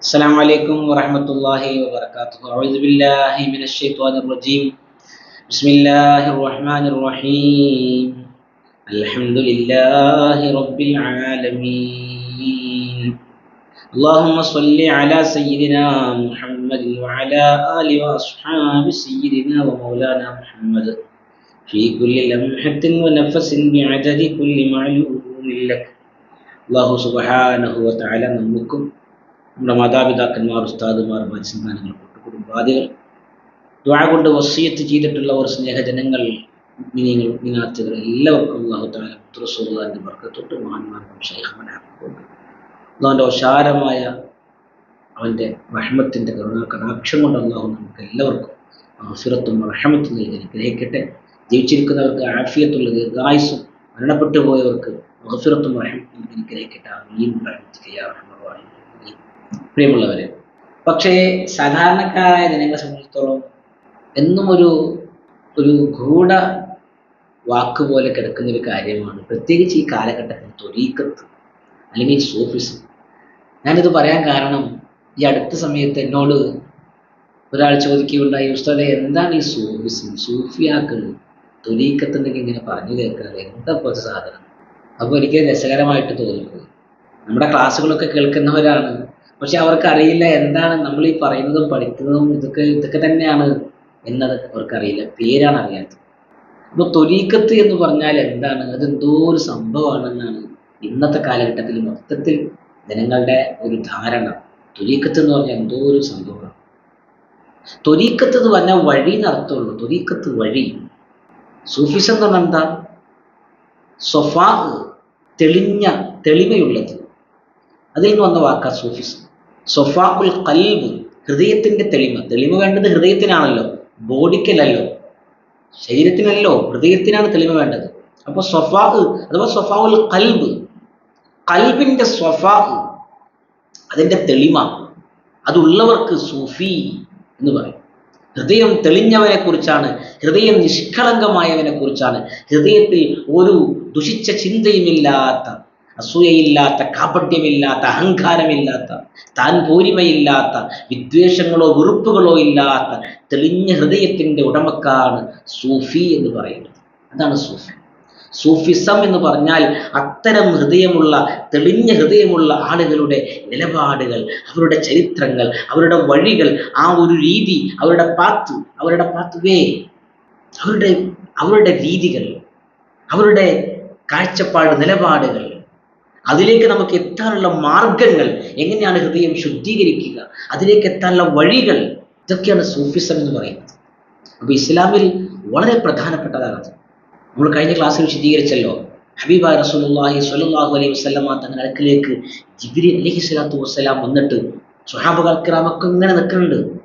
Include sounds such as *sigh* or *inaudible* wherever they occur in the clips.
السلام عليكم ورحمة الله وبركاته أعوذ بالله من الشيطان الرجيم بسم الله الرحمن الرحيم الحمد لله رب العالمين اللهم صل على سيدنا محمد وعلى آل وأصحاب سيدنا ومولانا محمد في كل لمحة ونفس بعدد كل معلوم لك الله سبحانه وتعالى نمكم നമ്മുടെ മാതാപിതാക്കന്മാർ ഉസ്താദുമാർ മത്സ്യമാനങ്ങൾ കുടുംബാദികൾ ദ്വാ കൊണ്ട് വസീയത്ത് ചെയ്തിട്ടുള്ളവർ സ്നേഹജനങ്ങൾ മിനിങ്ങൾ മിനാത്തുകൾ എല്ലാവർക്കും അള്ളാഹുത്താല പുത്ര പുത്രസുല്ലാന്റെ വർക്കത്തൊട്ട് മഹാന്മാർക്കും ഷൈഹമനാക്കുന്നുണ്ട് അള്ളാഹുന്റെ ഓശാരമായ അവന്റെ റഹ്മത്തിന്റെ കരുണ കടാക്ഷം കൊണ്ട് അള്ളാഹു നമുക്ക് എല്ലാവർക്കും അഫിറത്തും റഹമത്തും നൽകി അനുഗ്രഹിക്കട്ടെ. ജീവിച്ചിരിക്കുന്നവർക്ക് ആഫിയത്തുള്ള ദീർഘായുസും മരണപ്പെട്ടു പോയവർക്ക് അഫിറത്തും റഹമത്തും നൽകി അനുഗ്രഹിക്കട്ടെ. അമീൻ റഹ്മത്ത് ചെയ്യാറുണ്ട് പ്രിയമുള്ളവരെ പക്ഷേ സാധാരണക്കാരായ ജനങ്ങളെ സംബന്ധിച്ചിടത്തോളം എന്നും ഒരു ഒരു ഗൂഢ വാക്ക് പോലെ കിടക്കുന്ന ഒരു കാര്യമാണ് പ്രത്യേകിച്ച് ഈ കാലഘട്ടത്തിൽ തൊരീക്കത്ത് അല്ലെങ്കിൽ സൂഫിസം. ഞാനിത് പറയാൻ കാരണം ഈ അടുത്ത സമയത്ത് എന്നോട് ഒരാൾ ചോദിക്കുകയുണ്ടായി ഉസ്താദെ എന്താണ് ഈ സൂഫിസം? സൂഫിയാക്കൾ തൊലീക്കത്തുണ്ടെങ്കിൽ ഇങ്ങനെ പറഞ്ഞു കേൾക്കുന്നത് എന്താ പോലത്തെ സാധനം? അപ്പോൾ എനിക്ക് രസകരമായിട്ട് തോന്നിപ്പോയി. നമ്മുടെ ക്ലാസ്സുകളൊക്കെ കേൾക്കുന്നവരാണ് പക്ഷെ അവർക്ക് അറിയില്ല എന്താണ് നമ്മൾ ഈ പറയുന്നതും പഠിക്കുന്നതും ഇതൊക്കെ ഇതൊക്കെ തന്നെയാണ് എന്നത് അവർക്കറിയില്ല പേരാണ് അറിയാത്തത്. അപ്പോൾ തൊലീക്കത്ത് എന്ന് പറഞ്ഞാൽ എന്താണ്? അത് എന്തോ ഒരു സംഭവമാണെന്നാണ് ഇന്നത്തെ കാലഘട്ടത്തിൽ മൊത്തത്തിൽ ജനങ്ങളുടെ ഒരു ധാരണ. തൊലീക്കത്ത് എന്ന് പറഞ്ഞാൽ എന്തോ ഒരു സംഭവമാണ്. തൊലീക്കത്ത് എന്ന് പറഞ്ഞാൽ വഴി നടത്തുള്ളൂ തൊലീക്കത്ത് വഴി. സൂഫിസം എന്ന് പറഞ്ഞാൽ എന്താ? സൊഫാ തെളിഞ്ഞ തെളിമയുള്ളത്. അതിൽ നിന്ന് വന്ന വാക്കാ സൂഫിസം. സൊഫാഉൽ കൽബ് ഹൃദയത്തിന്റെ തെളിമ. തെളിമ വേണ്ടത് ഹൃദയത്തിനാണല്ലോ ബോഡിക്കല്ലല്ലോ ശരീരത്തിനല്ലോ ഹൃദയത്തിനാണ് തെളിമ വേണ്ടത്. അപ്പോൾ സൊഫാഖ് അഥവാ സൊഫാഉൽ കൽബ് കൽബിന്റെ സ്വഫാ അതിന്റെ തെളിമ അതുള്ളവർക്ക് സൂഫി എന്ന് പറയും. ഹൃദയം തെളിഞ്ഞവനെ കുറിച്ചാണ് ഹൃദയം നിഷ്കളങ്കമായവനെ കുറിച്ചാണ് ഹൃദയത്തിൽ ഒരു ദുഷിച്ച ചിന്തയുമില്ലാത്ത അസൂയയില്ലാത്ത കാപട്യമില്ലാത്ത അഹങ്കാരമില്ലാത്ത താൻ പൂരിമയില്ലാത്ത വിദ്വേഷങ്ങളോ വെറുപ്പുകളോ ഇല്ലാത്ത തെളിഞ്ഞ ഹൃദയത്തിന്റെ ഉടമക്കാണ് സൂഫി എന്ന് പറയുന്നത്. അതാണ് സൂഫി. സൂഫിസം എന്ന് പറഞ്ഞാൽ അത്തരം ഹൃദയമുള്ള തെളിഞ്ഞ ഹൃദയമുള്ള ആളുകളുടെ നിലപാടുകൾ അവരുടെ ചരിത്രങ്ങൾ അവരുടെ വഴികൾ ആ ഒരു രീതി അവരുടെ പാത്ത് അവരുടെ പാത്ത് വേ അവരുടെ അവരുടെ രീതികൾ അവരുടെ കാഴ്ചപ്പാട് നിലപാടുകൾ അതിലേക്ക് നമുക്ക് എത്താനുള്ള മാർഗങ്ങൾ എങ്ങനെയാണ് ഹൃദയം ശുദ്ധീകരിക്കുക? അതിലേക്ക് എത്താനുള്ള വഴികൾ ഇതൊക്കെയാണ് സൂഫിസം എന്ന് പറയുന്നത്. അപ്പോൾ ഇസ്ലാമിൽ വളരെ പ്രധാനപ്പെട്ടതാണ്. നമ്മൾ കഴിഞ്ഞ ക്ലാസ്സിൽ വിശദീകരിച്ചല്ലോ ഹബീബ റസൂലുള്ളാഹി സ്വല്ലല്ലാഹു അലൈഹി വസല്ലമ തങ്ങളുടെ അടുക്കിലേക്ക് ജിബ്രി അലൈഹി സ്വലാത്തു വസ്സലാം വന്നിട്ട് സുഹാബകൾക്കിറാമൊക്കെ ഇങ്ങനെ നിൽക്കുന്നുണ്ട്.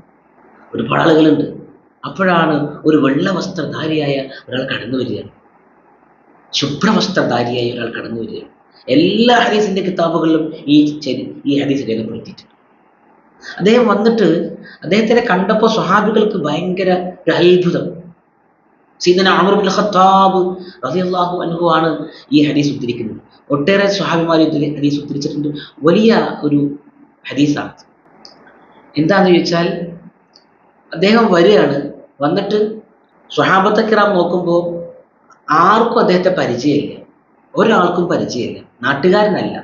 ഒരുപാട് ആളുകളുണ്ട്. അപ്പോഴാണ് ഒരു വെള്ള വസ്ത്രധാരിയായ ഒരാൾ കടന്നു വരികയാണ് ശുഭ്രവസ്ത്രധാരിയായ ഒരാൾ കടന്നു വരികയാണ് എല്ലാ ഹദീസിന്റെ കിതാബുകളിലും ഈ ഈ ഹദീസ് രേഖപ്പെടുത്തിയിട്ടുണ്ട്. അദ്ദേഹം വന്നിട്ട് അദ്ദേഹത്തിനെ കണ്ടപ്പോൾ സ്വഹാബികൾക്ക് ഭയങ്കര ഒരു അത്ഭുതം. സീതന അമറുബിൻ ഖത്താബ് റളിയല്ലാഹു അൻഹു ആണ് ഈ ഹദീസ് ഉദ്ധരിക്കുന്നത്. ഒട്ടേറെ സ്വഹാബിമാർ ഹദീസ് ഉദ്ധരിച്ചിട്ടുണ്ട്. വലിയ ഒരു ഹദീസാണ് എന്താന്ന് ചോദിച്ചാൽ അദ്ദേഹം വരികയാണ്. വന്നിട്ട് സ്വഹാബത്തെ കിറാം നോക്കുമ്പോൾ ആർക്കും അദ്ദേഹത്തെ പരിചയമില്ല. ഒരാൾക്കും പരിചയമില്ല. നാട്ടുകാരനല്ല.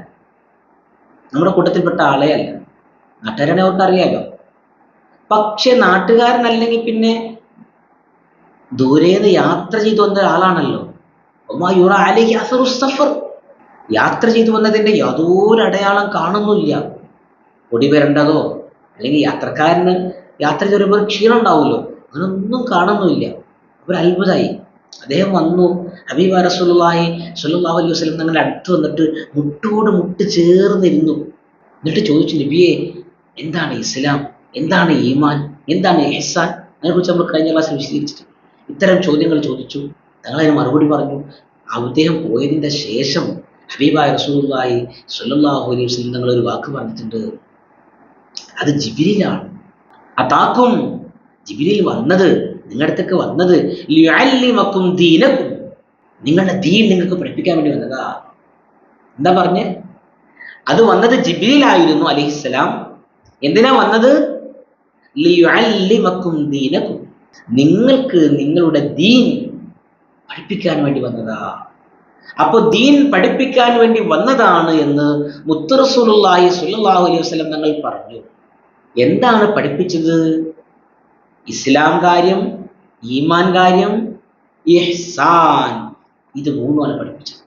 നമ്മുടെ കൂട്ടത്തിൽപ്പെട്ട ആളെ അല്ല നാട്ടുകാരനെ അവർക്ക് അറിയാലോ പക്ഷെ നാട്ടുകാരനല്ലെങ്കിൽ പിന്നെ ദൂരേന്ന് യാത്ര ചെയ്തു വന്ന ആളാണല്ലോ സഫർ. യാത്ര ചെയ്തു വന്നതിന്റെ യാതൊരു അടയാളം കാണുന്നില്ല പൊടി വരേണ്ടതോ? അല്ലെങ്കിൽ യാത്രക്കാരന് യാത്ര ചെയ്യുമ്പോൾ ക്ഷീണം ഉണ്ടാവുമല്ലോ? അങ്ങനൊന്നും കാണുന്നില്ല ഒരു അത്ഭുതമായി അദ്ദേഹം വന്നു. ഹബീബ റസൂലുള്ളാഹി സ്വല്ലല്ലാഹു അലൈഹി വസല്ലം തങ്ങളുടെ അടുത്ത് വന്നിട്ട് മുട്ടോട് മുട്ട് ചേർന്നിരുന്നു. എന്നിട്ട് ചോദിച്ചു നബിയെ എന്താണ് ഇസ്ലാം? എന്താണ് ഈമാൻ? എന്താണ് എഹ്സാൻ അതിനെക്കുറിച്ച് നമ്മൾ കഴിഞ്ഞ ക്ലാസ്സിൽ വിശദീകരിച്ചിട്ട് ഇത്തരം ചോദ്യങ്ങൾ ചോദിച്ചു. തങ്ങൾ അതിന് മറുപടി പറഞ്ഞു. അദ്ദേഹം പോയതിന്റെ ശേഷം ഹബീബായ റസൂലുള്ളാഹി സ്വല്ലല്ലാഹു അലൈഹി വസല്ലം തങ്ങൾ ഒരു വാക്ക് പറഞ്ഞിട്ടുണ്ട്. അത് ജിബിരിലാണ്. അതാക്കും ജിബിരിൽ വന്നത് നിങ്ങളുടെ അടുത്തേക്ക് വന്നത് ദീനക്കും. നിങ്ങളുടെ ദീൻ നിങ്ങൾക്ക് പഠിപ്പിക്കാൻ വേണ്ടി വന്നതാ. എന്താ പറഞ്ഞ്? അത് വന്നത് ജിബിലായിരുന്നു അലിഹിസ്സലാം എന്തിനാ വന്നത്? ലിയുഅല്ലിമക്കും ദീനക്കും. നിങ്ങൾക്ക് നിങ്ങളുടെ ദീൻ പഠിപ്പിക്കാൻ വേണ്ടി വന്നതാ. അപ്പോൾ ദീൻ പഠിപ്പിക്കാൻ വേണ്ടി വന്നതാണ് എന്ന് മുത്തറസൂലുള്ളാഹി സുല്ലാഹു അലൈഹി വസ്ലം തങ്ങൾ പറഞ്ഞു. എന്താണ് പഠിപ്പിച്ചത്? ഇസ്ലാം കാര്യം ഈമാൻ കാര്യം ഇഹ്സാൻ. ഇത് മൂന്നുമാണ് പഠിപ്പിച്ചത്.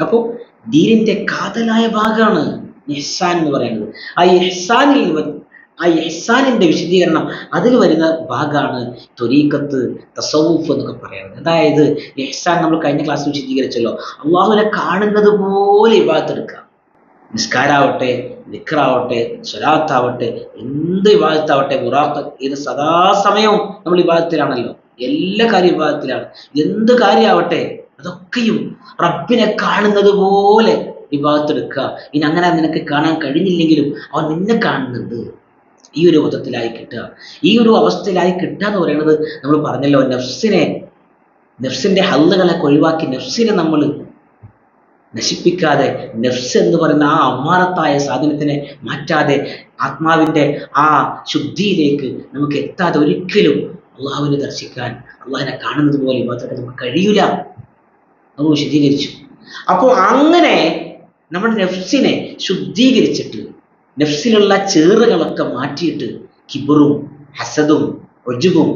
അപ്പോൾ ദീനിന്റെ കാതലായ ഭാഗമാണ് ഇഹ്സാൻ എന്ന് പറയുന്നത്. ആ ഇഹ്സാനിൽ ആ ഇഹ്സാനിന്റെ വിശദീകരണം അതിൽ വരുന്ന ഭാഗമാണ് തൊരീക്കത്ത് തസവൂഫ് എന്നൊക്കെ പറയുന്നത്. അതായത് ഇഹ്സാൻ നമ്മൾ കഴിഞ്ഞ ക്ലാസ്സിൽ വിശദീകരിച്ചല്ലോ. അള്ളാഹുവിനെ കാണുന്നത് പോലെ ഇവാത്തെടുക്കുക നിസ്കാരാവട്ടെ നിക്കറാവട്ടെ സ്വലാത്താവട്ടെ എന്ത് വിവാദത്താവട്ടെ ബുറാഖ് ഇത് സദാസമയവും നമ്മൾ വിവാദത്തിലാണല്ലോ എല്ലാ കാര്യം വിവാദത്തിലാണ് എന്ത് കാര്യമാവട്ടെ അതൊക്കെയും റബ്ബിനെ കാണുന്നത് പോലെ വിഭാഗത്തെടുക്കുക ഇനി അങ്ങനെ നിനക്ക് കാണാൻ കഴിഞ്ഞില്ലെങ്കിലും അവൻ നിന്നെ കാണുന്നുണ്ട്. ഈ ഒരു ബോധത്തിലായി കിട്ടുക. ഈ ഒരു അവസ്ഥയിലായി കിട്ടുക എന്ന് പറയുന്നത് നമ്മൾ പറഞ്ഞല്ലോ നഫ്സിനെ നഫ്സിന്റെ ഹല്ലുകളെ ഒഴിവാക്കി നഫ്സിനെ നമ്മൾ നശിപ്പിക്കാതെ നഫ്സ് എന്ന് പറയുന്ന ആ അമ്മാറത്തായ സാധനത്തിനെ മാറ്റാതെ ആത്മാവിന്റെ ആ ശുദ്ധിയിലേക്ക് നമുക്ക് എത്താതെ ഒരിക്കലും അള്ളാഹുവിനെ ദർശിക്കാൻ അള്ളാഹിനെ കാണുന്നത് പോലെ മാത്രമേ നമുക്ക് കഴിയൂല. നമ്മൾ ശുദ്ധീകരിച്ചു അപ്പോൾ അങ്ങനെ നമ്മുടെ നഫ്സിനെ ശുദ്ധീകരിച്ചിട്ട് നഫ്സിലുള്ള ചേറുകളൊക്കെ മാറ്റിയിട്ട് കിബറും ഹസദും ഒജുവും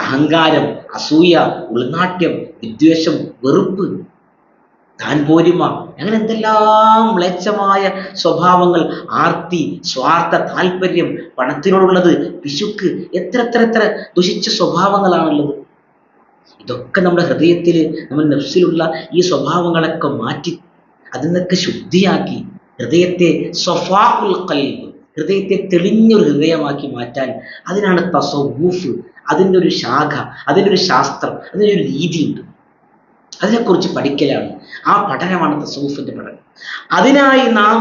അഹങ്കാരം അസൂയ ഉൾനാട്യം വിദ്വേഷം വെറുപ്പ് താൻ പോരിമ. അങ്ങനെ എന്തെല്ലാം മ്ലേച്ഛമായ സ്വഭാവങ്ങൾ ആർത്തി സ്വാർത്ഥ താല്പര്യം പണത്തിനോടുള്ളത് പിശുക്ക് എത്ര എത്ര എത്ര ദുഷിച്ച സ്വഭാവങ്ങളാണുള്ളത്. ഇതൊക്കെ നമ്മുടെ ഹൃദയത്തിൽ നമ്മുടെ നെഫ്സിലുള്ള ഈ സ്വഭാവങ്ങളൊക്കെ മാറ്റി അതിൽ നിന്നൊക്കെ ശുദ്ധിയാക്കി ഹൃദയത്തെ സഫാഉൽ ഖൽബ് ഹൃദയത്തെ തെളിഞ്ഞൊരു ഹൃദയമാക്കി മാറ്റാൻ അതിനാണ് തസവൂഫ് അതിന്റെ ഒരു ശാഖ അതിന്റെ ഒരു ശാസ്ത്രം അതിന്റെ ഒരു രീതിയുണ്ട്. അതിനെക്കുറിച്ച് പഠിക്കലാണ്. ആ പഠനമാണ് തസവൂഫിന്റെ പഠനം. അതിനായി നാം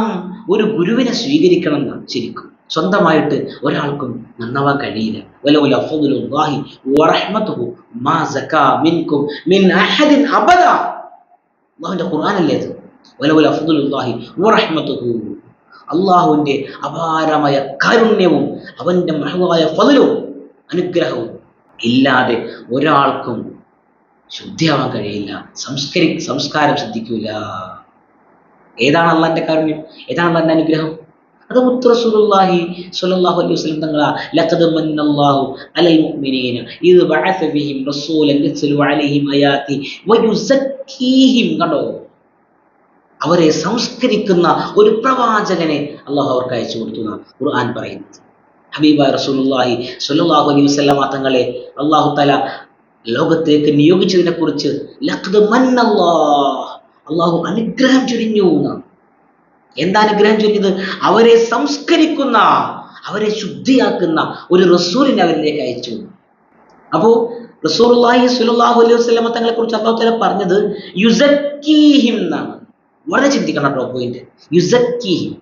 ഒരു ഗുരുവിനെ സ്വീകരിക്കണം എന്നാണ് ശരിക്കും. സ്വന്തമായിട്ട് ഒരാൾക്കും നന്നാവാൻ കഴിയില്ല. അല്ലാഹുവിന്റെ ഖുർആനല്ലേ അത്? വലൗല ഫദ്ലുല്ലാഹി വറഹ്മത്തുഹു അള്ളാഹുവിന്റെ അപാരമായ കാരുണ്യവും അവന്റെ മഹവായ ഫതിലും അനുഗ്രഹവും ഇല്ലാതെ ഒരാൾക്കും ശുദ്ധിയാവാൻ കഴിയില്ല. സംസ്കരി സംസ്കാരം ശ്രദ്ധിക്കൂല. ഏതാണ് അള്ളാന്റെ കാരുണ്യം? ഏതാണ് അള്ളാന്റെ അനുഗ്രഹം? അത് മുത്തറസൂലുള്ളാഹി സ്വല്ലല്ലാഹു അലൈഹി വസല്ലം തങ്ങളാ. ലഖദ് മന്നല്ലാഹു അലൽ മുഅ്മിനീന. ഇദ് ബഅസ ബിഹിം റസൂലൻ യത്ലു അലൈഹിം ആയാതി വയുസക്കീഹിം കണ്ടോ? അവരെ സംസ്കരിക്കുന്ന ഒരു പ്രവാചകനെ അള്ളാഹു അവർക്ക് അയച്ചു കൊടുത്തു ഖുർആൻ പറയുന്നത്. ഹബീബ റസൂലുള്ളാഹി സ്വല്ലല്ലാഹു അലൈഹി വസല്ലമ തങ്ങളെ അള്ളാഹു തആല ലോകത്തേക്ക് നിയോഗിച്ചതിനെ കുറിച്ച് അള്ളാഹു അനുഗ്രഹം ചൊരിഞ്ഞു. എന്താ അനുഗ്രഹം ചൊല്ലിയത് അവരെ സംസ്കരിക്കുന്ന അവരെ ശുദ്ധിയാക്കുന്ന ഒരു റസൂലിനെ അവരിലേക്ക് അയച്ചു. അപ്പോ റസൂലുള്ളാഹി സുലാഹു അലൈഹി വസ്ലമ തങ്ങളെ കുറിച്ച് അള്ളാഹു തല പറഞ്ഞത് യുസക്കീഹിം എന്നാണ്. വളരെ ചിന്തിക്കണം കേട്ടോ പോയിന്റ് യുസക്കീഹിം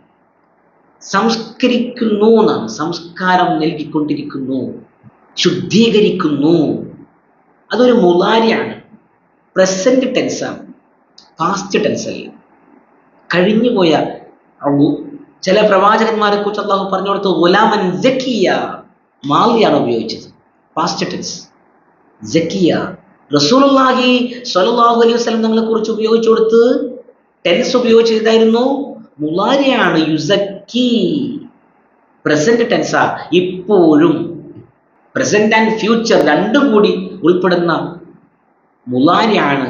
സംസ്കരിക്കുന്നു എന്നാണ്. സംസ്കാരം നൽകിക്കൊണ്ടിരിക്കുന്നു. ശുദ്ധീകരിക്കുന്നു. അതൊരു മുലാരിയാണ്. പ്രസന്റ് ടെൻസാണ് പാസ്റ്റ് ടെൻസ് അല്ല? കഴിഞ്ഞുപോയ ചില പ്രവാചകന്മാരെ കുറിച്ച് അള്ളാഹു പറഞ്ഞു കൊടുത്തു ഗുലാമൻ ജക്കിയ മാലിയാണ് ഉപയോഗിച്ചത്. പാസ്റ്റ് ടെൻസ് ജക്കിയ റസൂലുള്ളാഹി സ്വല്ലല്ലാഹു അലൈഹി വസല്ലം നിങ്ങളെ കുറിച്ച് ഉപയോഗിച്ചു കൊടുത്ത് ടെൻസ് ഉപയോഗിച്ചതായിരുന്നു മുലാരിയാണ് യുസക്കി പ്രസന്റ് ടെൻസാ ഇപ്പോഴും പ്രസന്റ് ആൻഡ് ഫ്യൂച്ചർ രണ്ടും കൂടി ഉൾപ്പെടുന്ന മുലാരിയാണ്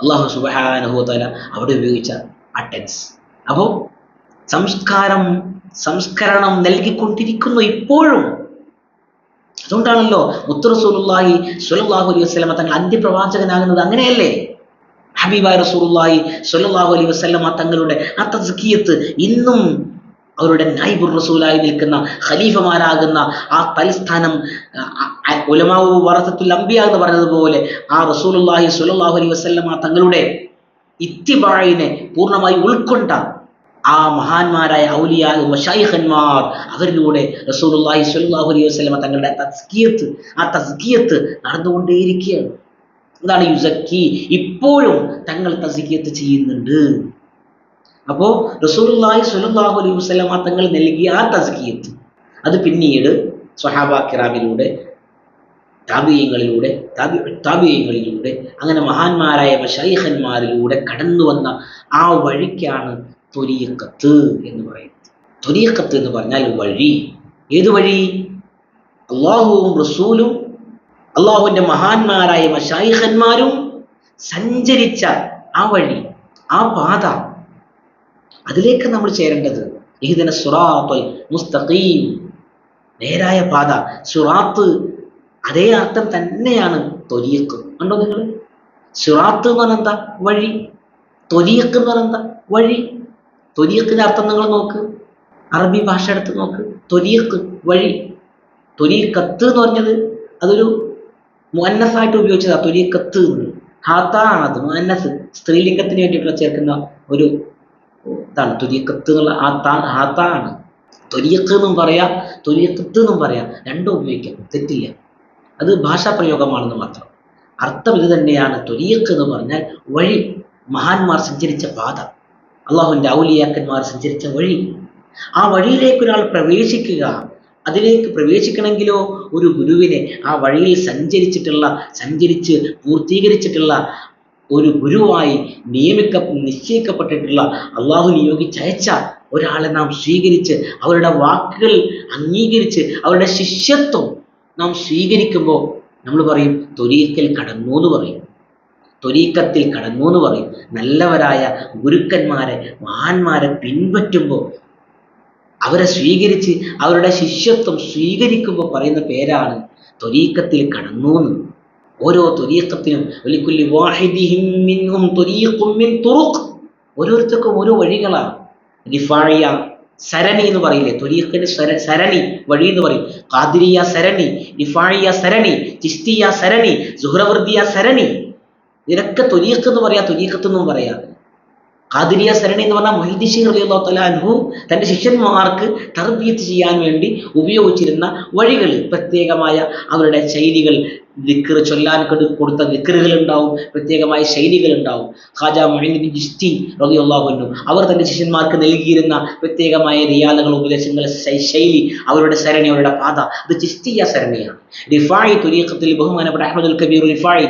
അള്ളാഹു സുബാനുഭവത്തല അവിടെ ഉപയോഗിച്ച ആ ടെൻസ് അപ്പോൾ സംസ്കാരം സംസ്കരണം നൽകിക്കൊണ്ടിരിക്കുന്നു ഇപ്പോഴും. അതുകൊണ്ടാണല്ലോ മുത്തറസൂലുള്ളാഹി സുലല്ലാഹു അലൈഹി വസ്ലമ തങ്ങൾ അന്ത്യപ്രവാചകനാകുന്നത് അങ്ങനെയല്ലേ? ഹബീബായ റസൂലുല്ലാഹി സുലല്ലാഹു അലൈഹി വസ്ലമ തങ്ങളുടെ ആ തസ്കിയത്ത് ഇന്നും അവരുടെ നൈബുർ റസൂലായി നിൽക്കുന്ന ഖലീഫമാരാകുന്ന ആ തലസ്ഥാനം ഉലമാവു വറസത്തുൽ അംബിയ എന്ന് പറഞ്ഞതുപോലെ ആ റസൂലുള്ളാഹി സ്വല്ലല്ലാഹു അലൈഹി വസല്ലമ തങ്ങളുടെ ഇത്തിബായിനെ പൂർണമായി ഉൾക്കൊണ്ട ആ മഹാന്മാരായ ഔലിയ വഷായിഖന്മാർ അവരിലൂടെ റസൂലുള്ളാഹി സ്വല്ലല്ലാഹു അലൈഹി വസല്ലമ തങ്ങളുടെ തസ്കിയത്ത് ആ തസ്കിയത്ത് നടന്നുകൊണ്ടേയിരിക്കുകയാണ്. എന്താണ് യുസക്കി? ഇപ്പോഴും തങ്ങൾ തസ്കിയത്ത് ചെയ്യുന്നുണ്ട്. അപ്പോൾ റസൂലുള്ളാഹി സ്വല്ലല്ലാഹു അലൈഹി വസല്ലമ തങ്ങൾ നൽകിയ ആ തസ്കിയത്ത് അത് പിന്നീട് സ്വഹാബ കിറാമിലൂടെ താബിയങ്ങളിലൂടെ താബിയങ്ങളിലൂടെ അങ്ങനെ മഹാന്മാരായ മഷൈഹന്മാരിലൂടെ കടന്നു വന്ന ആ വഴിക്കാണ് തൊരീക്കത്ത് എന്ന് പറയുന്നത്. തൊരീക്കത്ത് എന്ന് പറഞ്ഞാൽ വഴി. ഏത് വഴി? അള്ളാഹുവും റസൂലും അള്ളാഹുവിന്റെ മഹാന്മാരായ മഷായിഹന്മാരും സഞ്ചരിച്ച ആ വഴി ആ പാത. അതിലേക്ക് നമ്മൾ ചേരേണ്ടത് ഇഹിദന സുറാത്തുൽ മുസ്തഖീം. നേരായ പാത. സുറാത്ത് അതേ അർത്ഥം തന്നെയാണ് തൊലിയക്ക് കണ്ടോ നിങ്ങൾ സുറാത്ത് എന്ന് പറഞ്ഞാൽ എന്താ? വഴി. തൊലിയക്ക് എന്ന് പറഞ്ഞാൽ എന്താ? വഴി. തൊലിയക്കിന്റെ അർത്ഥം നിങ്ങൾ നോക്ക്. അറബി ഭാഷ എടുത്ത് നോക്ക്. തൊലിയക്ക് വഴി. തൊലിയക്കത്ത് എന്ന് പറഞ്ഞത് അതൊരു മുന്നസായിട്ട് ഉപയോഗിച്ചതാ. തൊരീക്കത്ത് ഹാത്താണ് അത് മുന്നസ് സ്ത്രീലിംഗത്തിന് വേണ്ടിയിട്ടുള്ള ചേർക്കുന്ന ഒരു ഇതാണ് തുരിയക്കത്ത് എന്നുള്ള ആ താ ആ താ ആണ് തുരിയക്ക് എന്നും പറയാം തുരിയക്കത്ത് എന്നും പറയാം രണ്ടും ഉപയോഗിക്കാം. തെറ്റില്ല. അത് ഭാഷാ പ്രയോഗമാണെന്ന് മാത്രം. അർത്ഥം ഇത് തന്നെയാണ് തുരിയക്ക് എന്ന് പറഞ്ഞാൽ വഴി. മഹാന്മാർ സഞ്ചരിച്ച പാത. അള്ളാഹുവിന്റെ ഔലിയാക്കന്മാർ സഞ്ചരിച്ച വഴി. ആ വഴിയിലേക്ക് ഒരാൾ പ്രവേശിക്കുക. അതിലേക്ക് പ്രവേശിക്കണമെങ്കിലോ ഒരു ഗുരുവിനെ ആ വഴിയിൽ സഞ്ചരിച്ചിട്ടുള്ള സഞ്ചരിച്ച് പൂർത്തീകരിച്ചിട്ടുള്ള ഒരു ഗുരുവായി നിയമിക്ക നിശ്ചയിക്കപ്പെട്ടിട്ടുള്ള അള്ളാഹു നിയോഗിച്ചയച്ച ഒരാളെ നാം സ്വീകരിച്ച് അവരുടെ വാക്കുകൾ അംഗീകരിച്ച് അവരുടെ ശിഷ്യത്വം നാം സ്വീകരിക്കുമ്പോൾ നമ്മൾ പറയും തൊരീക്കൽ കടന്നു എന്ന് പറയും. തൊരീക്കത്തിൽ കടന്നു എന്ന് പറയും. നല്ലവരായ ഗുരുക്കന്മാരെ മഹാന്മാരെ പിൻപറ്റുമ്പോൾ അവരെ സ്വീകരിച്ച് അവരുടെ ശിഷ്യത്വം സ്വീകരിക്കുമ്പോൾ പറയുന്ന പേരാണ് തൊരീക്കത്തിൽ കടന്നു എന്ന് ഓരോ തുരീക്കത്തിനും വലിക്കുല്ലി വാഹിദിഹിം മിൻഹും തുരീഖും മിൻ തുറുഖ്. ഓരോരുത്തർക്കും ഓരോ വഴികളാണ്. റിഫാഴിയ സരണി എന്ന് പറയില്ലേ? തുരീഖിന് സര സരണി വഴി എന്ന് പറയും. ഖാദിരിയ സരണി റിഫാഴിയ സരണി ചിസ്തിയ സരണി സുഹ്രവൃദ്ധിയ സരണി. ഇതിനൊക്കെ തുരീഖ് എന്ന് പറയാം തുരീഖത്ത് എന്നും പറയാം. ഖാദിരിയ സരണി എന്ന് പറഞ്ഞാൽ മൊഹിദിഷി റളിയല്ലാഹു തആല അൻഹു തന്റെ ശിഷ്യന്മാർക്ക് തർബീത്ത് ചെയ്യാൻ വേണ്ടി ഉപയോഗിച്ചിരുന്ന വഴികൾ പ്രത്യേകമായ അവരുടെ ശൈലികൾ ദിക്കർ ചൊല്ലാൻ കൊടു- കൊടുത്ത ദിക്കറുകൾ ഉണ്ടാവും പ്രത്യേകമായ ശൈലികൾ ഉണ്ടാവും ഖാജ മൊഹിദ്ദീൻ ജിസ്തി അൻഹു അവർ തന്റെ ശിഷ്യന്മാർക്ക് നൽകിയിരുന്ന പ്രത്യേകമായ റിയാദകൾ ഉപദേശങ്ങൾ ശൈലി അവരുടെ സരണി അവരുടെ പാത അത് ചിസ്തിയ സരണിയാണ്. റിഫായി തുരീഖത്തിൽ ബഹുമാനപ്പെട്ട അഹമ്മദുൽ കബീർ റിഫായി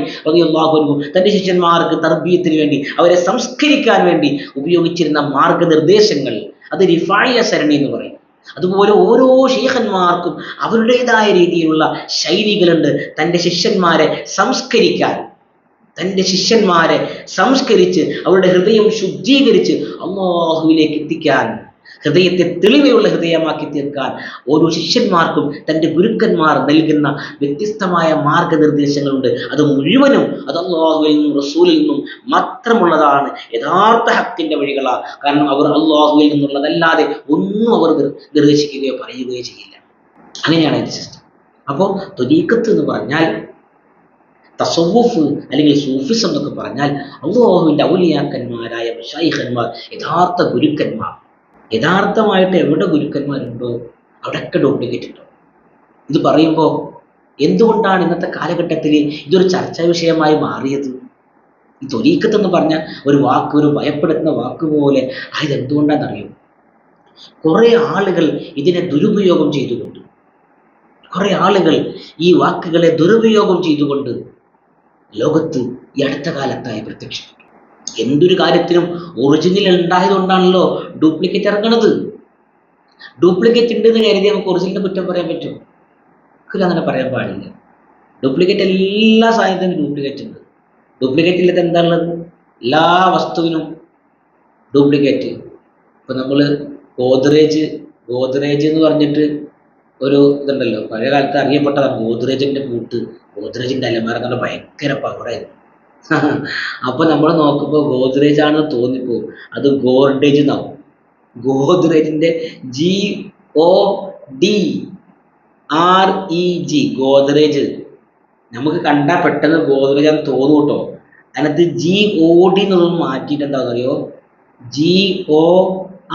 അൻഹു തന്റെ ശിഷ്യന്മാർക്ക് തർബീയത്തിന് വേണ്ടി അവരെ സംസ്കരിക്കാൻ വേണ്ടി ഉപയോഗിച്ചിരുന്ന മാർഗനിർദ്ദേശങ്ങൾ അത് റിഫായ സരണി എന്ന് പറയും. അതുപോലെ ഓരോ ഷെയ്ഖന്മാർക്കും അവരുടേതായ രീതിയിലുള്ള ശൈലികളുണ്ട് തന്റെ ശിഷ്യന്മാരെ സംസ്കരിക്കാൻ. തന്റെ ശിഷ്യന്മാരെ സംസ്കരിച്ച് അവരുടെ ഹൃദയം ശുദ്ധീകരിച്ച് അള്ളാഹുവിലേക്ക് എത്തിക്കാൻ. ഹൃദയത്തെ തെളിവയുള്ള ഹൃദയമാക്കി തീർക്കാൻ ഓരോ ശിഷ്യന്മാർക്കും തന്റെ ഗുരുക്കന്മാർ നൽകുന്ന വ്യത്യസ്തമായ മാർഗനിർദ്ദേശങ്ങളുണ്ട്. അത് മുഴുവനും അത് അള്ളാഹുവിൽ നിന്നും റസൂലിൽ നിന്നും മാത്രമുള്ളതാണ്. യഥാർത്ഥ ഹക്കിന്റെ വഴികളാണ് കാരണം അവർ അള്ളാഹുവിൽ നിന്നുള്ളതല്ലാതെ ഒന്നും അവർ നിർദ്ദേശിക്കുകയോ പറയുകയോ ചെയ്യില്ല. അങ്ങനെയാണ് അതിന്റെ സിസ്റ്റം അപ്പോൾ തൊലീക്കത്ത് എന്ന് പറഞ്ഞാൽ തസവുഫ് അല്ലെങ്കിൽ സൂഫിസം എന്നൊക്കെ പറഞ്ഞാൽ അള്ളാഹുവിന്റെ ഔലിയാക്കന്മാരായ മഷായിഖന്മാർ യഥാർത്ഥ ഗുരുക്കന്മാർ. യഥാർത്ഥമായിട്ട് എവിടെ ഗുരുക്കന്മാരുണ്ടോ അവിടെയൊക്കെ ഡ്യൂപ്ലിക്കേറ്റ് ഉണ്ടോ ഇത് പറയുമ്പോൾ എന്തുകൊണ്ടാണ് ഇന്നത്തെ കാലഘട്ടത്തിൽ ഇതൊരു ചർച്ചാ വിഷയമായി മാറിയത്? ഈ തൊരീക്കത്ത് എന്ന് പറഞ്ഞ ഒരു വാക്ക് ഒരു ഭയപ്പെടുത്തുന്ന വാക്ക് പോലെ ആയത് എന്തുകൊണ്ടാണെന്നറിയോ? കുറേ ആളുകൾ ഇതിനെ ദുരുപയോഗം ചെയ്തുകൊണ്ട് കുറേ ആളുകൾ ഈ വാക്കുകളെ ദുരുപയോഗം ചെയ്തുകൊണ്ട് ലോകത്ത് ഈ അടുത്ത കാലത്തായി പ്രത്യക്ഷപ്പെട്ടു. എന്തൊരു കാര്യത്തിനും ഒറിജിനൽ ഉണ്ടായതുകൊണ്ടാണല്ലോ ഡ്യൂപ്ലിക്കേറ്റ് ഇറങ്ങണത് ഡ്യൂപ്ലിക്കേറ്റ് ഉണ്ടെന്ന് കരുതി നമുക്ക് ഒറിജിനലിനെ കുറ്റം പറയാൻ പറ്റും ഒരിക്കലും അങ്ങനെ പറയാൻ പാടില്ല. ഡ്യൂപ്ലിക്കേറ്റ് എല്ലാ സാധനത്തിനും ഡ്യൂപ്ലിക്കേറ്റ് ഉണ്ട്. ഡ്യൂപ്ലിക്കേറ്റ് ഇല്ലാത്ത എന്താണുള്ളത്? എല്ലാ വസ്തുവിനും ഡ്യൂപ്ലിക്കേറ്റ് ഇപ്പം നമ്മൾ ഗോദ്രേജ് ഗോദ്രേജ് എന്ന് പറഞ്ഞിട്ട് ഒരു ഇതുണ്ടല്ലോ. പഴയ കാലത്ത് അറിയപ്പെട്ടതാണ് ഗോദ്രേജിന്റെ കൂട്ട് ഗോദ്രേജിന്റെ അലമാര എന്ന് പറഞ്ഞാൽ ഭയങ്കര പവറായിരുന്നു *laughs* അപ്പോൾ നമ്മൾ നോക്കുമ്പോൾ ഗോദ്രേജ് ആണെന്ന് തോന്നിപ്പോവും അത് ഗോർഡേജ് എന്നാവും. ഗോദ്രേജിന്റെ G O D R E J Godrej. നമുക്ക് കണ്ടാൽ പെട്ടെന്ന് ഗോദ്രേജ് ആണെന്ന് തോന്നും കേട്ടോ. അതിനകത്ത് ജി ഒ ഡി എന്നുള്ളത് മാറ്റിയിട്ട് എന്താ അറിയോ ജി ഒ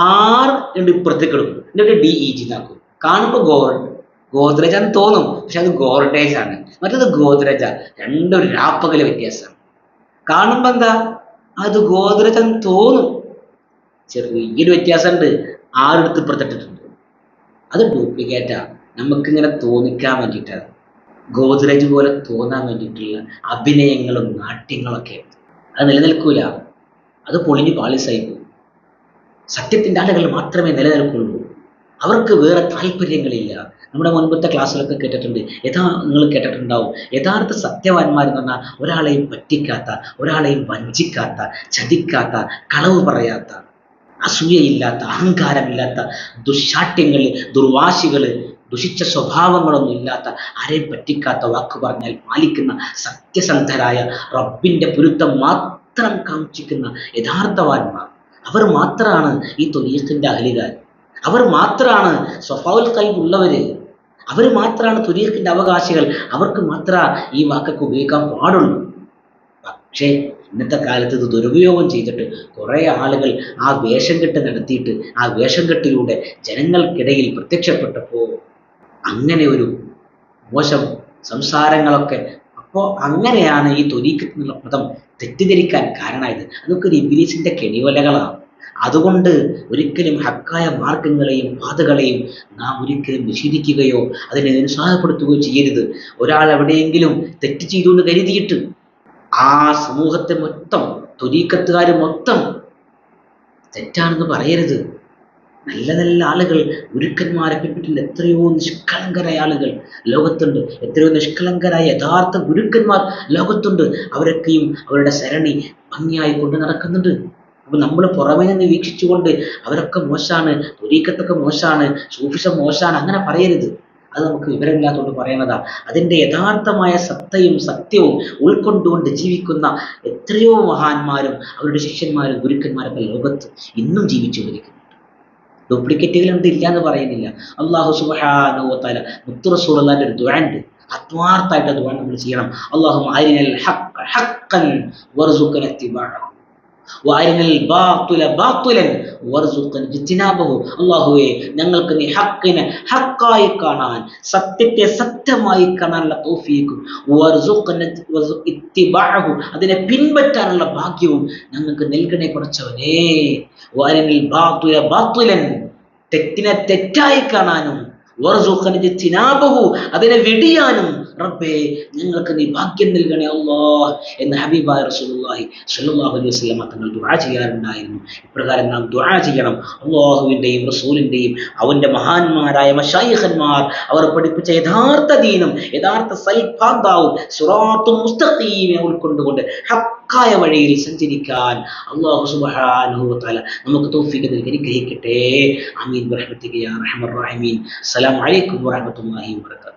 ആർ ഉണ്ട് ഇപ്പുറത്തേക്ക് എടുക്കും എന്നിട്ട് ഡി ഇ ജി എന്നാക്കും കാണുമ്പോൾ ഗോർ ഗോദ്രേജ് ആണെന്ന് തോന്നും. പക്ഷെ അത് ഗോർഡേജ് ആണ്. മറ്റത് ഗോദ്രേജ. രണ്ടും രാപ്പകൽ വ്യത്യാസമാണ്. കാണുമ്പോൾ എന്താ? അത് ഗോദ്രേജ് തോന്നും. ചെറിയൊരു വ്യത്യാസമുണ്ട്. ആറെടുത്ത് ഇപ്പുറത്തിട്ടിട്ടുണ്ട് അത് ഡ്യൂപ്ലിക്കേറ്റാ നമുക്കിങ്ങനെ തോന്നിക്കാൻ വേണ്ടിയിട്ടാണ് ഗോദ്രേജ് പോലെ തോന്നാൻ വേണ്ടിയിട്ടുള്ള അഭിനയങ്ങളും നാട്യങ്ങളൊക്കെ. അത് നിലനിൽക്കൂല. അത് പൊളിഞ്ഞു പാളിസായി പോകും. സത്യത്തിന്റെ ആളുകൾ മാത്രമേ നിലനിൽക്കുള്ളൂ. അവർക്ക് വേറെ താല്പര്യങ്ങളില്ല. നമ്മുടെ മുൻപത്തെ ക്ലാസ്സിലൊക്കെ കേട്ടിട്ടുണ്ട്. യഥാ നിങ്ങൾ കേട്ടിട്ടുണ്ടാവും. യഥാർത്ഥ സത്യവാന്മാരെന്ന് പറഞ്ഞാൽ ഒരാളെയും പറ്റിക്കാത്ത ഒരാളെയും വഞ്ചിക്കാത്ത ചതിക്കാത്ത കളവ് പറയാത്ത അസൂയയില്ലാത്ത അഹങ്കാരമില്ലാത്ത ദുശാഠ്യങ്ങൾ ദുർവാശികൾ ദുഷിച്ച സ്വഭാവങ്ങളൊന്നും ഇല്ലാത്ത ആരെയും പറ്റിക്കാത്ത വാക്ക് പറഞ്ഞാൽ പാലിക്കുന്ന സത്യസന്ധരായ റബ്ബിന്റെ പൊരുത്തം മാത്രം കാക്ഷിക്കുന്ന യഥാർത്ഥവാന്മാർ അവർ മാത്രമാണ് ഈ തൊലീഖിന്റെ അഹലികാർ. അവർ മാത്രമാണ് സ്വഭാവൽ കൽവുള്ളവര് അവർ മാത്രമാണ് തുരീഖിന്റെ അവകാശികൾ. അവർക്ക് മാത്രമേ ഈ വാക്കൊക്കെ ഉപയോഗിക്കാൻ പാടുള്ളൂ. പക്ഷേ ഇന്നത്തെ കാലത്ത് ഇത് ദുരുപയോഗം ചെയ്തിട്ട് കുറേ ആളുകൾ ആ വേഷം കെട്ട് നടത്തിയിട്ട് ആ വേഷം കെട്ടിലൂടെ ജനങ്ങൾക്കിടയിൽ പ്രത്യക്ഷപ്പെട്ടപ്പോൾ അങ്ങനെ ഒരു മോശം സംസാരങ്ങളൊക്കെ അപ്പോൾ അങ്ങനെയാണ് ഈ തൊരീഖത്ത് എന്നുള്ള പദം തെറ്റിദ്ധരിക്കാൻ കാരണമായത്. അതൊക്കെ ഒരു ഇബിലീസിന്റെ കെണിവലകളാണ്. അതുകൊണ്ട് ഒരിക്കലും ഹക്കായ മാർഗങ്ങളെയും പാതകളെയും നാം ഒരിക്കലും നിഷേധിക്കുകയോ അതിനെ നിരുത്സാഹപ്പെടുത്തുകയോ ചെയ്യരുത്. ഒരാൾ എവിടെയെങ്കിലും തെറ്റ് ചെയ്തു എന്ന് കരുതിയിട്ട് ആ സമൂഹത്തെ മൊത്തം തുരീക്കത്തുകാർ മൊത്തം തെറ്റാണെന്ന് പറയരുത്. നല്ല നല്ല ആളുകൾ ഗുരുക്കന്മാരെ പിന്നിൽ എത്രയോ നിഷ്കളങ്കരായ ആളുകൾ ലോകത്തുണ്ട്. എത്രയോ നിഷ്കളങ്കരായ യഥാർത്ഥ ഗുരുക്കന്മാർ ലോകത്തുണ്ട്. അവരൊക്കെയും അവരുടെ സരണി ഭംഗിയായി കൊണ്ട് നടക്കുന്നുണ്ട്. അപ്പൊ നമ്മൾ പുറമേ നിന്ന് വീക്ഷിച്ചുകൊണ്ട് അവരൊക്കെ മോശമാണ് തുരീക്കത്തൊക്കെ മോശമാണ് സൂഫിസം മോശമാണ് അങ്ങനെ പറയരുത്. അത് നമുക്ക് വിവരമില്ലാത്തതുകൊണ്ട് പറയുന്നതാ അതിന്റെ യഥാർത്ഥമായ സത്തയും സത്യവും ഉൾക്കൊണ്ടുകൊണ്ട് ജീവിക്കുന്ന എത്രയോ മഹാന്മാരും അവരുടെ ശിഷ്യന്മാരും ഗുരുക്കന്മാരൊക്കെ ലോകത്ത് ഇന്നും ജീവിച്ചുകൊണ്ടിരിക്കുന്നുണ്ട് ഡ്യൂപ്ലിക്കേറ്റുകൾ ഉണ്ട് ഇല്ല എന്ന് പറയുന്നില്ല അള്ളാഹു സുബാനുവത്താല മുത്തുറസൂറല്ലാന്റെ ഒരു ദ്വാണ്ട് ആത്മാർത്ഥമായിട്ട് ദ്വാ നമ്മൾ ചെയ്യണം. അള്ളാഹു ആരിനൽ ഹക്കൻ വർസുക്കൻ വാരിനൽ അള്ളാഹുവേ ഞങ്ങൾക്ക് നീ ഹക്കിനെ ഹക്കായി കാണാൻ സത്യത്തെ സത്യമായി കാണാനുള്ള തോഫീക്കും അതിനെ പിൻപറ്റാനുള്ള ഭാഗ്യവും ഞങ്ങൾക്ക് നൽകണേ കുറച്ചവനെ. വാരനിൽ ബാത്തുല ബാത്തുലൻ തെറ്റിനെ തെറ്റായി കാണാനും അതിനെ വെടിയാനും റബ്ബേ ഞങ്ങൾക്ക് നീ ഭാഗ്യം നൽകണേ അല്ലോ എന്ന് ഹബീബായ റസൂലുള്ളാഹി സ്വല്ലല്ലാഹു അലൈഹി വസല്ലം തങ്ങൾ ദുആ ചെയ്യാറുണ്ടായിരുന്നു. ഇപ്രകാരം നാം ദുആ ചെയ്യണം. അള്ളാഹുവിന്റെയും റസൂലിന്റെയും അവന്റെ മഹാന്മാരായ മഷായിഖന്മാർ അവർ പഠിപ്പിച്ച യഥാർത്ഥ ദീനം യഥാർത്ഥ സൽഭാന്താവും സുറാത്തും മുസ്തഖീമെ ഉൾക്കൊണ്ടുകൊണ്ട് ഹക്കായ വഴിയിൽ സഞ്ചരിക്കാൻ അള്ളാഹു സുബ്ഹാനഹു വതആല നമുക്ക് തോഫിക്ക് നൽകി അനുഗ്രഹിക്കട്ടെ. അമീൻ ബിറഹ്മതിക യാ അർഹമർ റഹീമീൻ. അസ്സലാമു അലൈക്കും വറഹ്മത്തുള്ളാഹി വബറകാതുഹു.